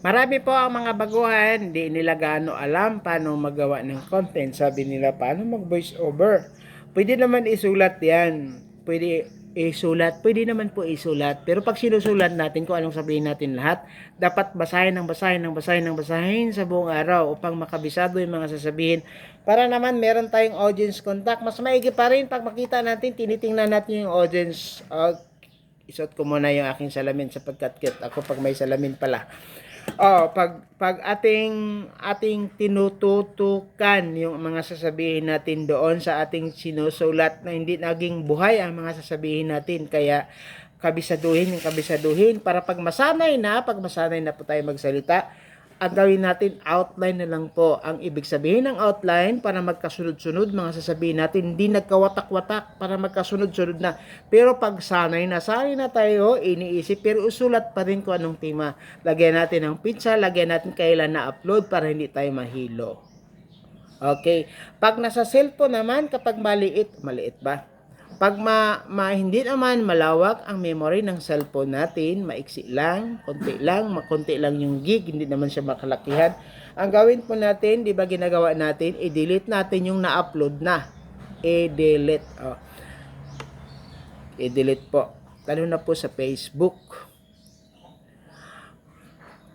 Marami po ang mga baguhan, di nila gaano alam paano magawa ng content. Sabi nila, paano mag voice over? Pwede naman isulat yan. Pwede isulat. Pwede naman po isulat. Pero pag sinusulat natin kung anong sabihin natin lahat, dapat basahin ng basahin ng basahin ng basahin sa buong araw upang makabisado yung mga sasabihin. Para naman meron tayong audience contact. Mas maigi pa rin pag makita natin, tinitingnan natin yung audience. Uh, isuot ko muna yung aking salamin sapagkat cute ako pag may salamin pala. Oh, pag pag ating ating tinututukan yung mga sasabihin natin doon sa ating sinusulat na hindi naging buhay ang mga sasabihin natin. Kaya kabisaduhin yung kabisaduhin para pag masanay na, pag masanay na po tayo magsalita, ang gawin natin outline na lang po. Ang ibig sabihin ng outline para magkasunod-sunod mga sasabihin natin, hindi nagkawatak-watak para magkasunod-sunod na. Pero pag sanay na, sanay na tayo, iniisip, pero usulat pa rin kung anong tema. Lagyan natin ng pizza, lagyan natin kailan na-upload para hindi tayo mahilo. Okay. Pag nasa cellphone naman, kapag maliit, maliit ba? Pag ma, ma- hindi naman malawak ang memory ng cellphone natin, maiksi lang, konti lang, makonti lang yung gig, hindi naman siya makalakihan. Ang gawin po natin, di ba ginagawa natin, i-delete natin yung na-upload na. I-delete. Oh. I-delete po. Lalo na po sa Facebook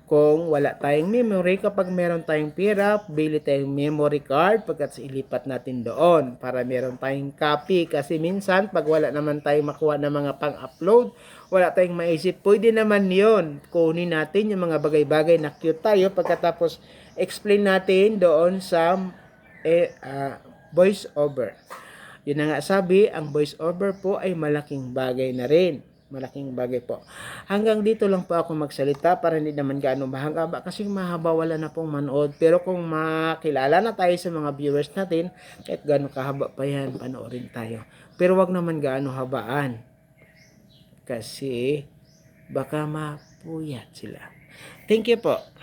kung wala tayong memory, kapag meron tayong pera, bili tayong memory card pagkat ilipat natin doon para meron tayong copy. Kasi minsan, pag wala naman tayong makuha ng mga pang-upload, wala tayong maisip, pwede naman yon Kunin natin yung mga bagay-bagay na cute tayo pagkatapos explain natin doon sa eh, ah, voice over. Yun na nga sabi, ang voice over po ay malaking bagay na rin. Malaking bagay po. Hanggang dito lang po ako magsalita para hindi naman gaano mahaba kasi mahaba wala na pong manood. Pero kung makilala na tayo sa mga viewers natin, kahit gaano kahaba pa yan, panoorin tayo. Pero wag naman gaano habaan. Kasi baka mapuyat sila. Thank you po.